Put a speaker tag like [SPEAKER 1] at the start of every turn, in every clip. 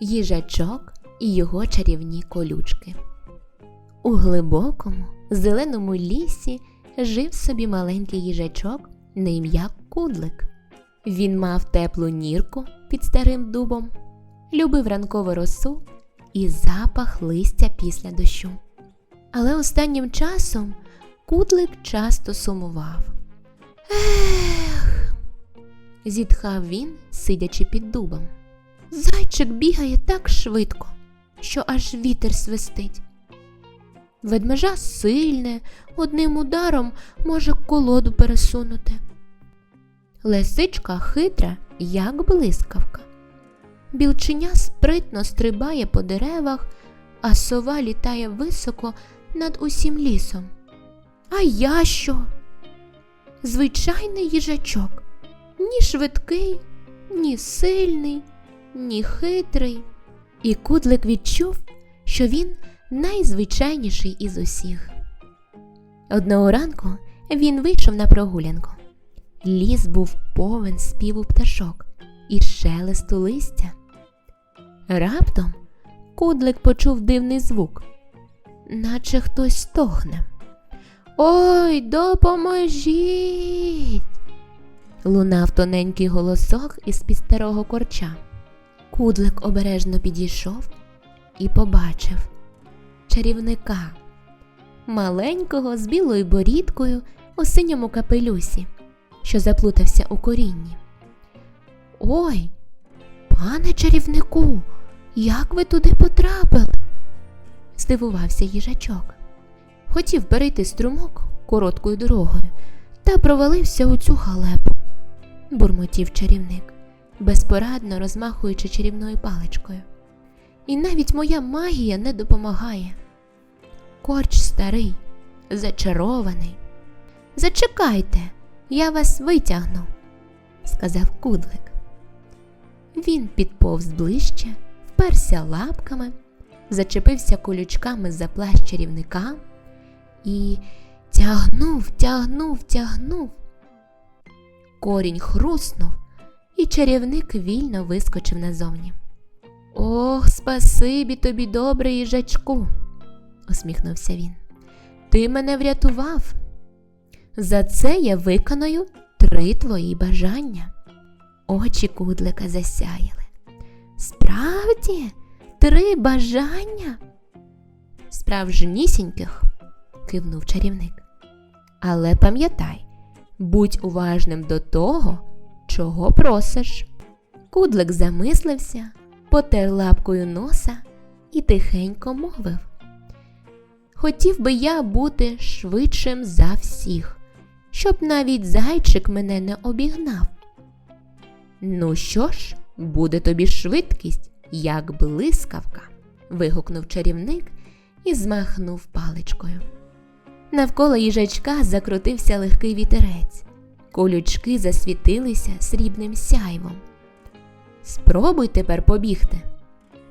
[SPEAKER 1] їжачок і його чарівні колючки. У глибокому зеленому лісі жив собі маленький їжачок на ім'я Кудлик. Він мав теплу нірку під старим дубом, любив ранкову росу і запах листя після дощу. Але останнім часом Кудлик часто сумував. Ех, зітхав він, сидячи під дубом. Зайчик бігає так швидко, що аж вітер свистить. Ведмежа сильне, одним ударом може колоду пересунути. Лисичка хитра, як блискавка. Білченя спритно стрибає по деревах, а сова літає високо над усім лісом. А я що? Звичайний їжачок, ні швидкий, ні сильний, ні хитрий. І кудлик відчув, що він найзвичайніший із усіх. Одного ранку він вийшов на прогулянку. Ліс був повен співу пташок і шелесту листя. Раптом кудлик почув дивний звук, наче хтось стогне. Ой, допоможіть! Лунав тоненький голосок із під старого корча. Кудлик обережно підійшов і побачив чарівника, маленького з білою борідкою у синьому капелюсі, що заплутався у корінні. Ой, пане чарівнику, як ви туди потрапили? здивувався їжачок. Хотів перейти струмок короткою дорогою та провалився у цю халепу, бурмотів чарівник, безпорадно розмахуючи чарівною паличкою. І навіть моя магія не допомагає. Корч старий, зачарований. Зачекайте, я вас витягну, сказав кудлик. Він підповз ближче, вперся лапками, зачепився колючками за плащ чарівника і тягнув, тягнув, тягнув. Корінь хруснув, і чарівник вільно вискочив назовні. Ох, спасибі тобі, добре їжачку, усміхнувся він. Ти мене врятував. За це я виконую три твої бажання. Очі кудлика засяяли. Справді, три бажання? Справжнісіньких, кивнув чарівник. Але пам'ятай, будь уважним до того, чого просиш. Кудлик замислився, потер лапкою носа і тихенько мовив. Хотів би я бути швидшим за всіх, щоб навіть зайчик мене не обігнав. Ну що ж, буде тобі швидкість, як блискавка, вигукнув чарівник і змахнув паличкою. Навколо їжачка закрутився легкий вітерець, колючки засвітилися срібним сяйвом. Спробуй тепер побігти,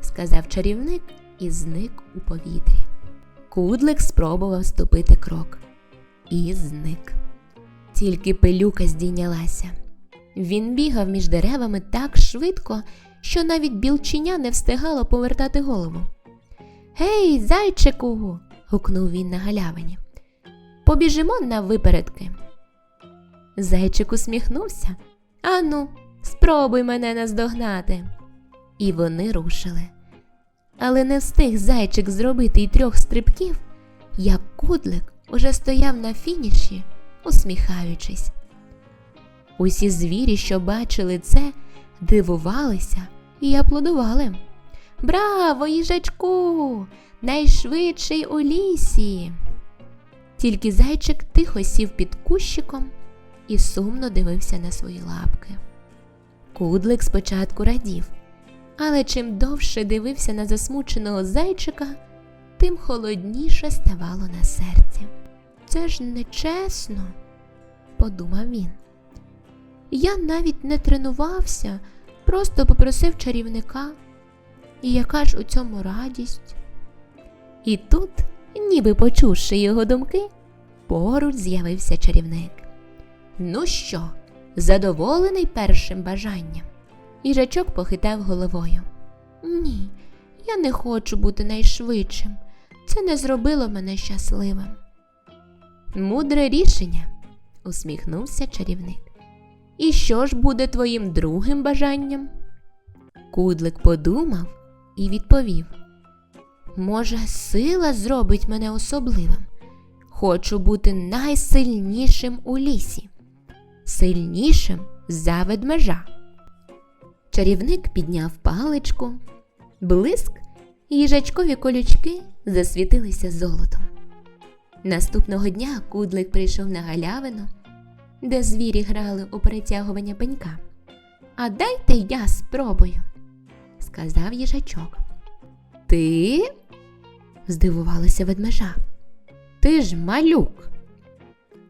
[SPEAKER 1] сказав чарівник і зник у повітрі. Кудлик спробував ступити крок і зник. Тільки пилюка здійнялася. Він бігав між деревами так швидко, що навіть білченя не встигало повертати голову. Гей, зайчику. гукнув він на галявині. Побіжимо на випередки. Зайчик усміхнувся. Ану, спробуй мене наздогнати. І вони рушили. Але не встиг зайчик зробити й трьох стрибків, як кудлик уже стояв на фініші, усміхаючись. Усі звірі, що бачили це, дивувалися і аплодували. Браво, їжачку! Найшвидший у лісі. Тільки зайчик тихо сів під кущиком і сумно дивився на свої лапки. Кудлик спочатку радів, але чим довше дивився на засмученого зайчика, тим холодніше ставало на серці. Це ж нечесно, подумав він. Я навіть не тренувався, просто попросив чарівника. І яка ж у цьому радість? І тут, ніби почувши його думки, поруч з'явився чарівник. Ну що, задоволений першим бажанням? Їжачок похитав головою. Ні, я не хочу бути найшвидшим. Це не зробило мене щасливим. Мудре рішення, усміхнувся чарівник. І що ж буде твоїм другим бажанням? Кудлик подумав і відповів: Може, сила зробить мене особливим. Хочу бути найсильнішим у лісі, сильнішим за ведмежа. Чарівник підняв паличку, блиск, і їжачкові колючки засвітилися золотом. Наступного дня кудлик прийшов на галявину, де звірі грали у перетягування пенька. А дайте я спробую, сказав їжачок. Ти? здивувалася ведмежа. Ти ж малюк.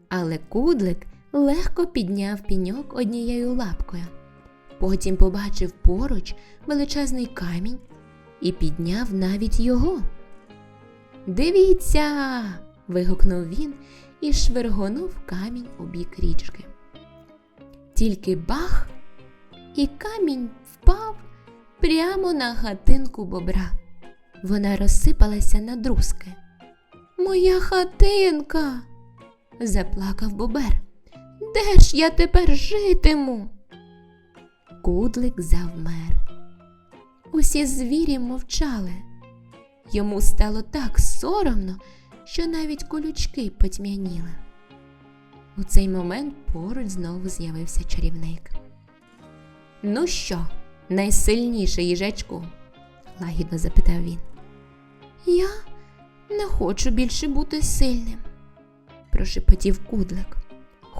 [SPEAKER 1] Але кудлик легко підняв піньок однією лапкою. Потім побачив поруч величезний камінь і підняв навіть його. Дивіться. вигукнув він і швиргонув камінь у бік річки. Тільки бах, і камінь впав прямо на хатинку бобра. Вона розсипалася на друзки. Моя хатинка. заплакав бобер. Де ж я тепер житиму? Кудлик завмер. Усі звірі мовчали. Йому стало так соромно, що навіть колючки потьмяніли. У цей момент поруч знову з'явився чарівник. Ну що, найсильніший їжачку? лагідно запитав він. Я не хочу більше бути сильним, прошепотів кудлик.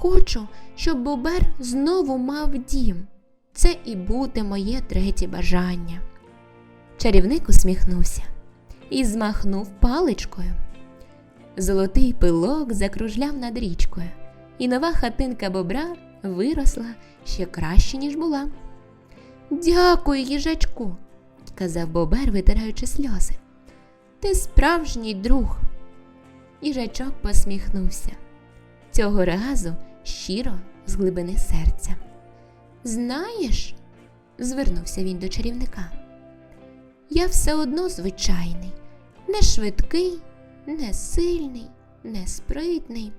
[SPEAKER 1] Хочу, щоб Бобер знову мав дім. Це і буде моє третє бажання. Чарівник усміхнувся і змахнув паличкою. Золотий пилок закружляв над річкою, і нова хатинка бобра виросла ще краще, ніж була. Дякую, їжачку, казав бобер, витираючи сльози. Ти справжній друг. Їжачок посміхнувся. Цього разу щиро з глибини серця. Знаєш, звернувся він до чарівника. Я все одно звичайний, не швидкий, не сильний, не спритний.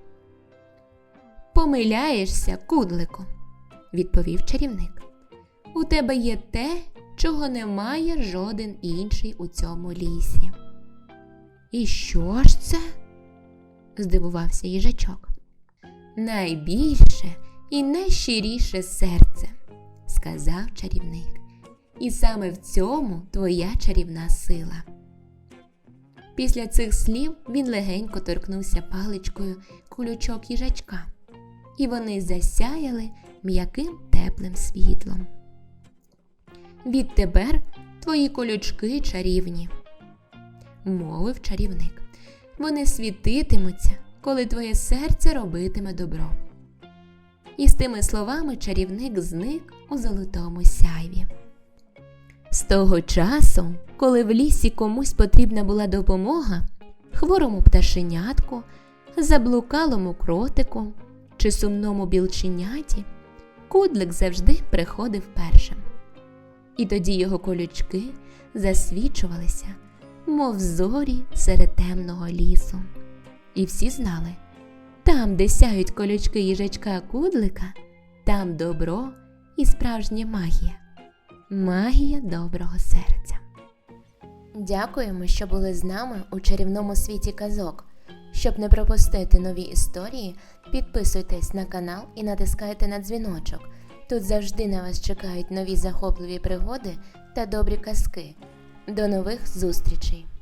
[SPEAKER 1] Помиляєшся, кудлику, відповів чарівник. У тебе є те, чого немає жоден інший у цьому лісі. І що ж це? здивувався їжачок. Найбільше і найщиріше серце, сказав чарівник. І саме в цьому твоя чарівна сила. Після цих слів він легенько торкнувся паличкою кулючок їжачка, і вони засяяли м'яким теплим світлом. Відтепер твої колючки чарівні, мовив чарівник. Вони світитимуться, коли твоє серце робитиме добро. І з тими словами чарівник зник у золотому сяйві. З того часу, коли в лісі комусь потрібна була допомога, хворому пташенятку, заблукалому кротику чи сумному білченяті, кудлик завжди приходив першим. І тоді його колючки засвічувалися, мов зорі серед темного лісу. І всі знали, там, де сяють колючки їжачка кудлика, там добро і справжня магія. Магія доброго серця. Дякуємо, що були з нами у чарівному світі казок. Щоб не пропустити нові історії, підписуйтесь на канал і натискайте на дзвіночок. Тут завжди на вас чекають нові захопливі пригоди та добрі казки. До нових зустрічей!